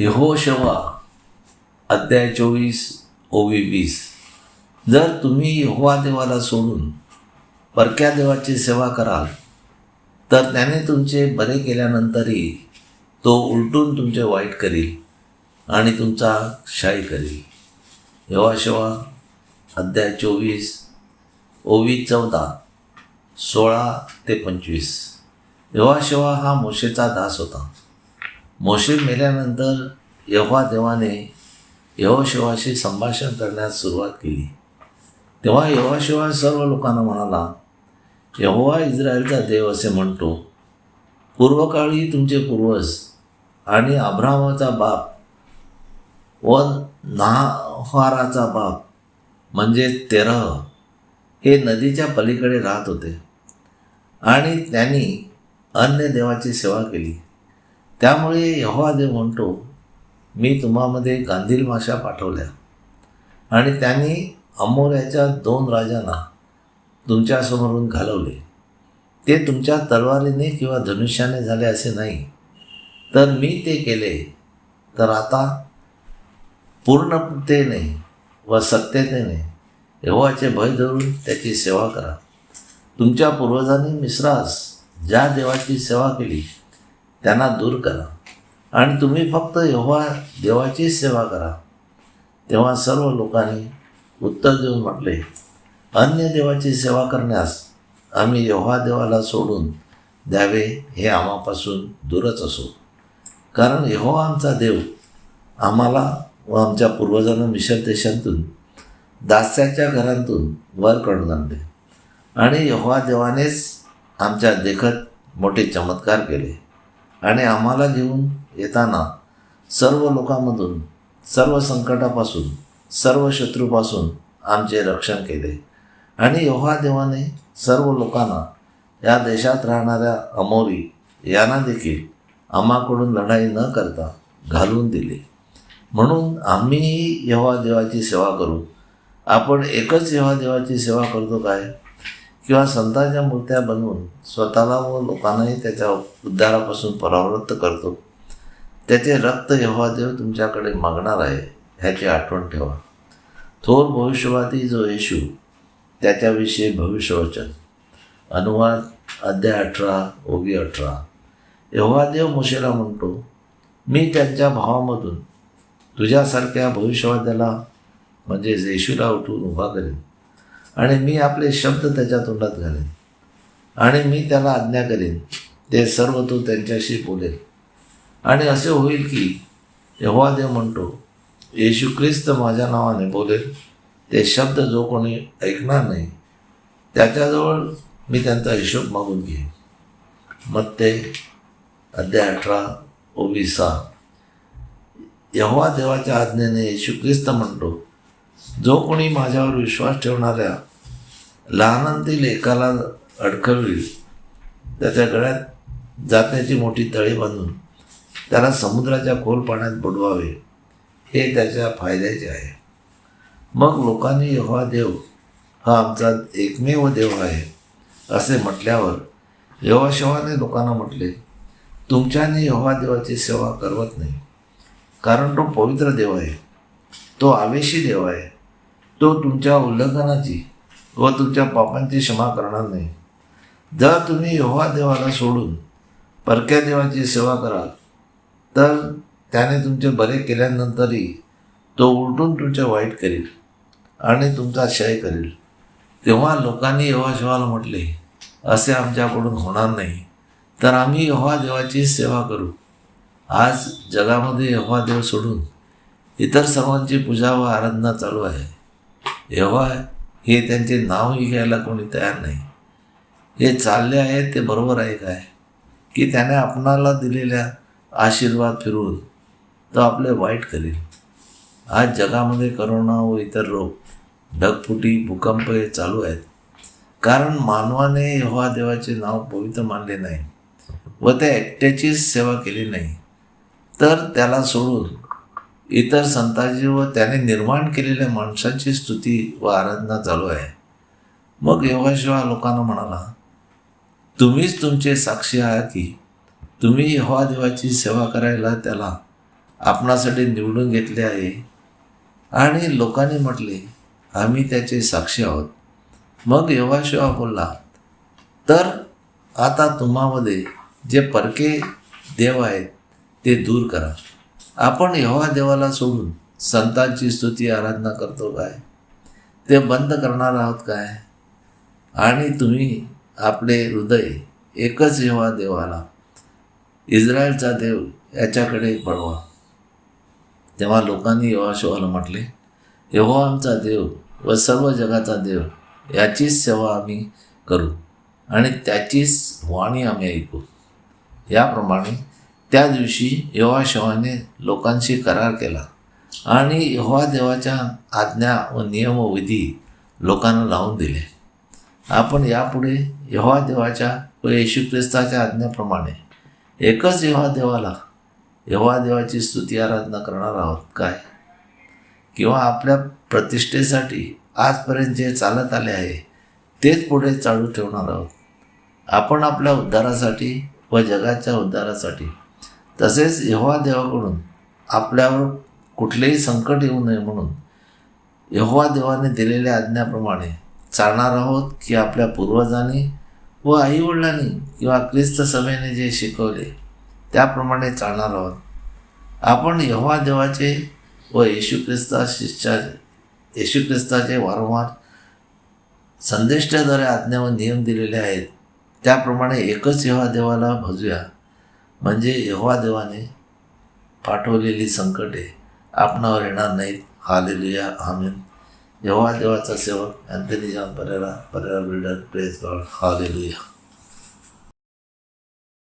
यहोशवा अध्याय चोवीस ओवी वीस. जर तुम्ही यहोवा देवाला सोडून परक्या देवाची सेवा कराल तर त्याने तुमचे बरे केल्यानंतरही तो उलटून तुमचे वाईट करील आणि तुमचा क्षय करील. यहोशवा अध्याय चोवीस ओवी चौदा सोळा ते पंचवीस. यहोशवा हा मोशेचा दास होता. मोशे मेल्यानंतर यहोवा देवाने यहोशिवाशी संभाषण करण्यास सुरुवात केली. तेव्हा यहोशिवा सर्व लोकांना म्हणाला यहोवा इस्रायलचा देव असे म्हणतो पूर्वकाळी तुमचे पूर्वज आणि अब्रामाचा बाप व नाहाराचा बाप म्हणजे तेरह हे नदीच्या पलीकडे राहत होते आणि त्यांनी अन्य देवाची सेवा केली. त्यामुळे यहोवा देव म्हणतो मी तुम्हामध्ये गांधील माशा पाठवल्या आणि त्यांनी अमोऱ्याच्या दोन राजांना तुमच्यासमोरून घालवले. ते तुमच्या तलवारीने किंवा धनुष्याने झाले असे नाही. तर मी ते केले. तर आता पूर्णतेने व सत्यतेने यहोवाचे भय धरून त्याची सेवा करा. तुमच्या पूर्वजांनी मिश्रास ज्या देवाची सेवा केली त्यांना दूर करा. आणि तुम्ही फक्त एव्हा देवाची सेवा करा. तेव्हा सर्व लोकांनी उत्तर देऊन म्हटले अन्य देवाची सेवा करण्यास आम्ही एव्हा देवाला सोडून द्यावे हे आम्हापासून दूरच असो. कारण यहोवा आमचा देव आम्हाला व आमच्या पूर्वजांना मिशर देशांतून दास्याच्या घरांतून वर काढून आणले. आणि यहोवा देवानेच आमच्या देखत मोठे चमत्कार केले. आणि आम्हाला घेऊन येताना सर्व लोकांमधून सर्व संकटापासून सर्व शत्रूपासून आमचे रक्षण केले. आणि यहोवा देवाने सर्व लोकांना या देशात राहणाऱ्या अमोरी यांना देखील आम्हाकडून लढाई न करता घालून दिली. म्हणून आम्हीही यहोवा देवाची सेवा करू. आपण एकच यहोवा देवाची सेवा करतो काय? किंवा संतांच्या मूर्त्या बनवून स्वतःला व लोकांनाही त्याच्या उद्धारापासून परावृत्त करतो. त्याचे रक्त देव तुमच्याकडे मागणार आहे ह्याची आठवण ठेवा. थोर भविष्यवादी जो येशू त्याच्याविषयी भविष्यवचन. अनुवाद अध्याय अठरा ओगी अठरा. देव मुशेला म्हणतो मी त्यांच्या भावामधून तुझ्यासारख्या भविष्यवाद्याला म्हणजे येशूला उठून उभा करेन. आणि मी आपले शब्द त्याच्या तोंडात घालेन. आणि मी त्याला आज्ञा करेन. ते सर्व तो त्यांच्याशी बोलेल. आणि असे होईल की यहोवा देव म्हणतो येशू ख्रिस्त माझ्या नावाने बोलेल. ते शब्द जो कोणी ऐकणार नाही त्याच्याजवळ मी त्यांचा हिशोब मागून घेईन. मग ते अध्याय अठरा ओविसा यहोवा देवाच्या आज्ञेने येशू ख्रिस्त म्हणतो जो कोणी माझ्यावर विश्वास ठेवणाऱ्या लहानांतील एकाला अडकवी त्याच्या गळ्यात जात्याची मोठी तळी बांधून त्याला समुद्राच्या खोल पाण्यात बुडवावे हे त्याच्या फायद्याचे आहे. मग लोकांनी यहोवा देव हा आमचा एकमेव देव आहे असे म्हटल्यावर यहोशिवाने लोकांना म्हटले तुमच्याने यहोवा देवाची सेवा करवत नाही कारण तो पवित्र देव आहे. तो आवेशी देव आहे. तो तुमच्या उल्लंघनाची व तुमच्या पापांची क्षमा करणार नाही. जर तुम्ही यहोवा देवाला सोडून परक्या देवाची सेवा कराल तर त्याने तुमचे बरे केल्यानंतरही तो उलटून तुमचे वाईट करील आणि तुमचा क्षय करील. तेव्हा लोकांनी यहोवा शिवाला म्हटले असे आमच्याकडून होणार नाही. तर आम्ही यहोवा देवाची सेवा करू. आज जगामध्ये यहोवा देव सोडून इतर सर्वांची पूजा व आराधना चालू आहे. यहोवा हे त्यांचे नावही घ्यायला कोणी तयार नाही. हे चालले आहे ते बरोबर आहे काय? की त्याने आपणाला दिलेल्या आशीर्वाद फिरवून तो आपले वाईट करील. आज जगामध्ये करोना व इतर रोग ढगफुटी भूकंप हे चालू आहेत. कारण मानवाने यहोवा देवाचे नाव पवित्र मानले नाही व त्या एकट्याचीच सेवा केली नाही. तर त्याला सोडून इतर संतांची व त्याने निर्माण केलेल्या माणसांची स्तुती व आराधना चालू आहे. मग यहोवाशिवा लोकांना म्हणाला तुम्हीच तुमचे साक्षी आहात की? तुम्ही यहोवा देवाची सेवा करायला त्याला आपणासाठी निवडून घेतले आहे. आणि लोकांनी म्हटले आम्ही त्याचे साक्षी आहोत. मग यहोवा बोलला तर आता तुम्हामध्ये जे परके देव आहेत ते दूर करा. आपण यहोवा देवाला सोडून संतांची स्तुती आराधना करतो काय? ते बंद करणार आहोत काय? आणि तुम्ही आपले हृदय एकच यहोवा देवाला इस्रायलचा देव याच्याकडे पळवा. तेव्हा लोकांनी यहोवाशोवाला म्हटले यहोवा आमचा देव व सर्व जगाचा देव याचीच सेवा आम्ही करू आणि त्याचीच वाणी आम्ही ऐकू. याप्रमाणे त्या दिवशी यहोवा शवाने लोकांशी करार केला. आणि यहोवा देवाच्या आज्ञा व नियम व विधी लोकांना लावून दिले. आपण यापुढे यहोवा देवाच्या व येशू ख्रिस्ताच्या आज्ञेप्रमाणे एकच यहोवा देवाला यहोवा देवाची स्तुती आराधना करणार आहोत काय? किंवा आपल्या प्रतिष्ठेसाठी आजपर्यंत जे चालत आले आहे तेच पुढे चालू ठेवणार आहोत. आपण आपल्या उद्धारासाठी व जगाच्या उद्धारासाठी तसेच यहोवा देवाकडून आपल्यावर कुठलेही संकट येऊ नये म्हणून यहोवा देवाने दिलेल्या आज्ञाप्रमाणे चालणार आहोत की आपल्या पूर्वजांनी व आईवडिलांनी किंवा ख्रिस्त सभेने जे शिकवले त्याप्रमाणे चालणार आहोत. आपण यहोवा देवाचे व येशू ख्रिस्ता शिष्या येशू ख्रिस्ताचे वारंवार संदेष्टाद्वारे आज्ञा व नियम दिलेले आहेत. त्याप्रमाणे एकच यहोवा देवाला भजूया. म्हणजे यहोवा देवाने पाठवलेली संकटे आपणावर येणार नाहीत. Hallelujah amen. यहोवा देवाचा सेवक Anthony John Pereira Pereira builder praise God. Hallelujah.